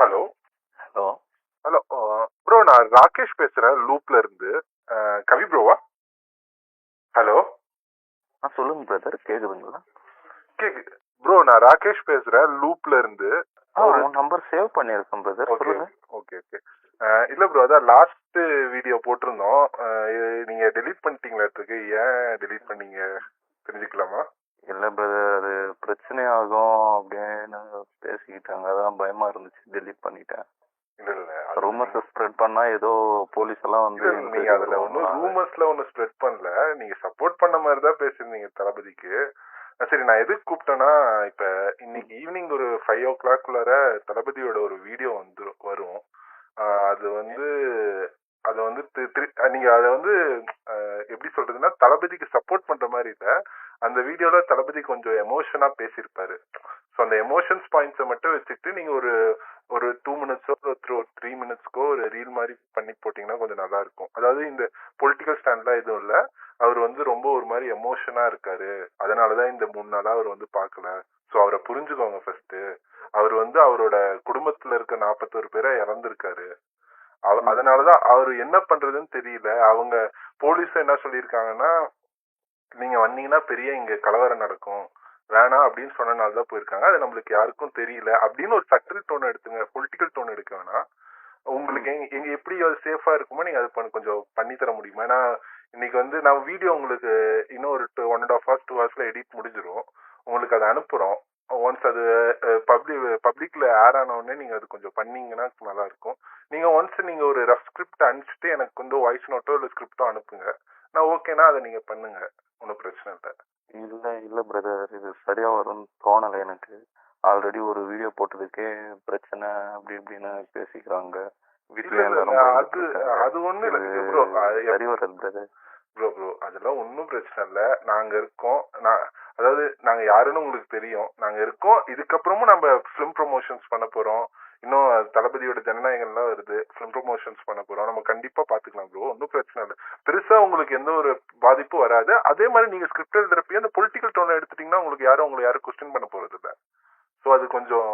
Hello hello hello bro நான் ராகேஷ் பேசுறேன் லூப்ல இருந்து. கவி ப்ரோவா ஹலோ ஆ சொல்லுங்க பிரதர் கேக்குதுங்களா? கேக்கு ப்ரோ நான் ராகேஷ் பேசுறேன் லூப்ல இருந்து. உன் நம்பர் சேவ் பண்ணியிருக்கேன் பிரதர் ஓகே சொல்லுங்க. ஓகே ஓகே இல்ல ப்ரோ அதான் லாஸ்ட் வீடியோ போட்டிருந்தோம். அஹ், இது நீங்க டெலீட் பண்ணிட்டீங்களா இருக்கு ஏன் டெலீட் பண்ணீங்க? தெரிஞ்சுக்கலாமா? இல்ல பிரதர் அது பிரச்சனை ஆகும் அப்படின்னு பேசிக்கிட்டாங்க. அதான் பயமா இருந்துச்சு. டெலீட் பண்ணிட்டேன். இல்ல இல்ல ரூமர்ஸ் ஸ்ப்ரெட் பண்ணா ஏதோ போலீஸ் எல்லாம் வந்து நீங்க அதுல ஒன்னும் ரூமர்ஸ்ல ஒன்னும் ஸ்ப்ரெட் பண்ணல. நீங்க சப்போர்ட் பண்ண மாதிரி தான் பேசியிருந்தீங்க தளபதிக்கு. சரி நான் எதுக்கு கூப்பிட்டேன்னா இப்ப இன்னைக்கு ஈவினிங் ஒரு ஃபைவ் ஓ கிளாக்குள்ளார தளபதியோட ஒரு வீடியோ வந்து வரும் அது வந்து அது வந்து நீங்க அதை வந்து எப்படி சொல்றதுன்னா தளபதிக்கு சப்போர்ட் பண்ற மாதிரி இல்ல. அந்த வீடியோல தளபதி கொஞ்சம் எமோஷனா பேசியிருப்பாரு. ஸோ அந்த எமோஷன்ஸ் பாயிண்ட்ஸை மட்டும் வச்சுக்கிட்டு நீங்க ஒரு ஒரு டூ மினிட்ஸோ ஒரு த்ரீ மினிட்ஸ்க்கோ ஒரு ரீல் மாதிரி பண்ணி போட்டீங்கன்னா கொஞ்சம் நல்லா இருக்கும். அதாவது இந்த பொலிட்டிக்கல் ஸ்டாண்ட்லாம் எதுவும் இல்லை. அவர் வந்து ரொம்ப ஒரு மாதிரி எமோஷனா இருக்காரு. அதனாலதான் இந்த மூணு நாளா அவர் வந்து பார்க்கல. ஸோ அவரை புரிஞ்சுக்கோங்க ஃபர்ஸ்ட் அவர் வந்து அவரோட குடும்பத்துல இருக்க நாற்பத்தோரு பேரை இறந்துருக்காரு. அதனாலதான் அவர் என்ன பண்றதுன்னு தெரியல. அவங்க போலீஸ் என்ன சொல்லியிருக்காங்கன்னா நீங்க வந்தீங்கன்னா பெரிய இங்க கலவரம் நடக்கும். வேணாம் அப்படின்னு சொன்னனால தான் போயிருக்காங்க. அது நம்மளுக்கு யாருக்கும் தெரியல. அப்படின்னு ஒரு சட்டல் டோன் எடுத்துங்க. பொலிட்டிக்கல் டோன் எடுக்க வேணாம். உங்களுக்கு எங்க எங்க எப்படி அது சேஃபா இருக்குமோ நீங்க அது பண்ண- கொஞ்சம் பண்ணி தர முடியுமா? ஏன்னா இன்னைக்கு வந்து நான் வீடியோ உங்களுக்கு இன்னும் ஒரு one and half hours two ஹவர்ஸ்ல edit முடிஞ்சிரும். உங்களுக்கு அதை அனுப்புறோம். ஒன்ஸ் அது பப்ளிக் பப்ளிக்ல ஏர் ஆன உடனே நீங்க அது கொஞ்சம் பண்ணீங்கன்னா நல்லா இருக்கும் நீங்க ஒன்ஸ் நீங்க ஒரு ரஃப் ஸ்கிரிப்ட் அனுப்பிச்சிட்டு எனக்கு வந்து வாய்ஸ் நோட்டோ இல்ல ஸ்கிரிப்டோ அனுப்புங்க. நான் ஓகேனா அதை நீங்க பண்ணுங்க. ஒன்றும் பிரச்சனை இல்லை. இல்ல இல்ல பிரதர் இது சரியா வரும்னு தோணல எனக்கு. ஆல்ரெடி ஒரு வீடியோ போட்டதுக்கே பிரச்சனை அப்படி இப்படின்னு பேசிக்கிறாங்க. வீட்டுல அது. அது ஒண்ணு இல்ல. சரி வராது பிரதர் ப்ரோ ப்ரோ அதெல்லாம் ஒன்றும் பிரச்சனை இல்லை. நாங்கள் இருக்கோம். நான் அதாவது நாங்கள் யாருன்னு உங்களுக்கு தெரியும். நாங்கள் இருக்கோம். இதுக்கப்புறமும் நம்ம ஃபிலிம் ப்ரொமோஷன்ஸ் பண்ண போகிறோம் இன்னும் தளபதியோட ஜனநாயகம்லாம் வருது. ஃபிலிம் ப்ரொமோஷன்ஸ் பண்ண போகிறோம் நம்ம கண்டிப்பாக பார்த்துக்கலாம் ப்ரோ ஒன்றும் பிரச்சனை இல்லை. பெருசாக உங்களுக்கு எந்த ஒரு பாதிப்பும் வராது. அதே மாதிரி நீங்கள் ஸ்கிரிப்ட் எழுதுறப்பயே அந்த பொலிட்டிக்கல் டோனை எடுத்துட்டீங்கன்னா உங்களுக்கு யாரும் உங்களை யாரும் கொஸ்டின் பண்ண போகிறது இல்லை. ஸோ அது கொஞ்சம்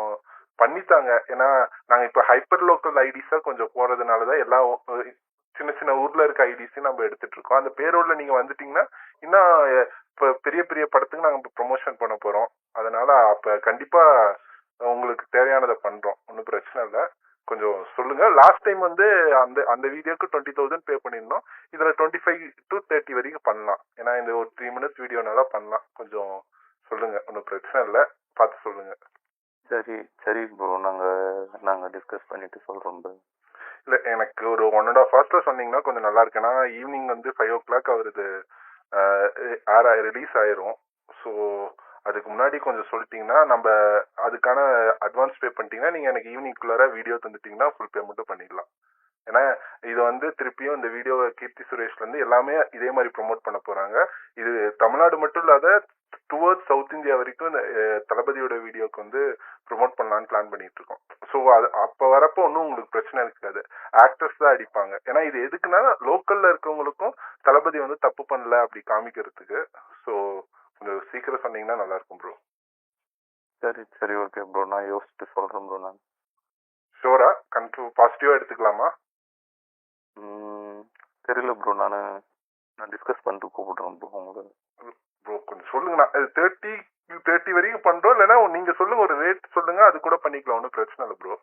பண்ணித்தாங்க. ஏன்னா நாங்கள் இப்போ ஹைப்பர் லோக்கல் ஐடிஸாக கொஞ்சம் போறதுனாலதான் எல்லா எல்லாம் சின்ன சின்ன ஊர்ல இருக்க ஐடிஸையும் நம்ம எடுத்துட்டு இருக்கோம் அந்த பேரோட நீங்க வந்துட்டீங்கன்னா இன்னும் இப்போ பெரிய பெரிய படத்துக்கு நாங்க ப்ரொமோஷன் பண்ண போறோம். அதனால அப்ப கண்டிப்பா உங்களுக்கு தேவையானதை பண்றோம். ஒன்றும் பிரச்சனை இல்லை. கொஞ்சம் சொல்லுங்க. லாஸ்ட் டைம் வந்து அந்த அந்த வீடியோக்கு டுவெண்ட்டி தௌசண்ட் பே பண்ணியிருந்தோம். இதுல டுவெண்ட்டி ஃபைவ் டு தேர்ட்டி வரைக்கும் பண்ணலாம். ஏன்னா இந்த ஒரு த்ரீ மினிட்ஸ் வீடியோனால பண்ணலாம். கொஞ்சம் சொல்லுங்க. ஒன்றும் பிரச்சனை இல்லை. பார்த்து சொல்லுங்க. சரி சரி ப்ரோ நாங்க நாங்க டிஸ்கஸ் பண்ணிட்டு சொல்றோம். இல்லை எனக்கு ஒரு ஒன் அண்ட் ஆஃப் ஹவர்ஸ்ல சொன்னீங்கன்னா கொஞ்சம் நல்லா இருக்கு. ஏன்னா ஈவினிங் வந்து ஃபைவ் ஓ கிளாக் அவரது ஆர் ரிலீஸ் ஆயிரும். ஸோ அதுக்கு முன்னாடி கொஞ்சம் சொல்லிட்டீங்கன்னா நம்ம அதுக்கான அட்வான்ஸ் பே பண்ணிட்டீங்கன்னா நீங்கள் எனக்கு ஈவினிங்குள்ளார வீடியோ தந்துட்டீங்கன்னா ஃபுல் பேமெண்ட்டும் பண்ணிடலாம். ஏன்னா இது வந்து திருப்பியும் இந்த வீடியோவை கீர்த்தி சுரேஷ்ல இருந்து எல்லாமே இதே மாதிரி ப்ரொமோட் பண்ண போறாங்க. இது தமிழ்நாடு மட்டும் இல்லாத டுவர்ட்ஸ் சவுத் இந்தியா வரைக்கும் தளபதியோட வீடியோக்கு வந்து ப்ரோமோட் பண்ணலாம்னு பிளான் பண்ணிட்டு இருக்கோம் ஸோ அது அப்போ வரப்போ ஒன்றும் உங்களுக்கு பிரச்சனை இருக்காது. ஆக்டர்ஸ் தான் அடிப்பாங்க. ஏன்னா இது எதுக்குன்னா லோக்கல்ல இருக்கவங்களுக்கும் தளபதி வந்து தப்பு பண்ணல அப்படி காமிக்கிறதுக்கு. ஸோ கொஞ்சம் சீக்கிரம் சொன்னீங்கன்னா நல்லா இருக்கும் ப்ரோ சரி சரி ஓகே ப்ரோ நான் யோசிச்சுட்டு சொல்றேன் ப்ரோ நான். ஷோரா கன்ஃபூ பாசிட்டிவா எடுத்துக்கலாமா? தெரியல ப்ரோ நான் நான் டிஸ்கஸ் பண்ணிட்டு கூப்பிடுறேன் ப்ரோ உங்களுக்கு சொல்லுங்கண்ணா. சொல்லுங்க நான் தேர்ட்டி தேர்ட்டி வரைக்கும் பண்றோம். இல்லைன்னா நீங்க சொல்லுங்க ஒரு ரேட் சொல்லுங்க அது கூட பண்ணிக்கலாம். ஒன்றும் பிரச்சனை இல்லை ப்ரோ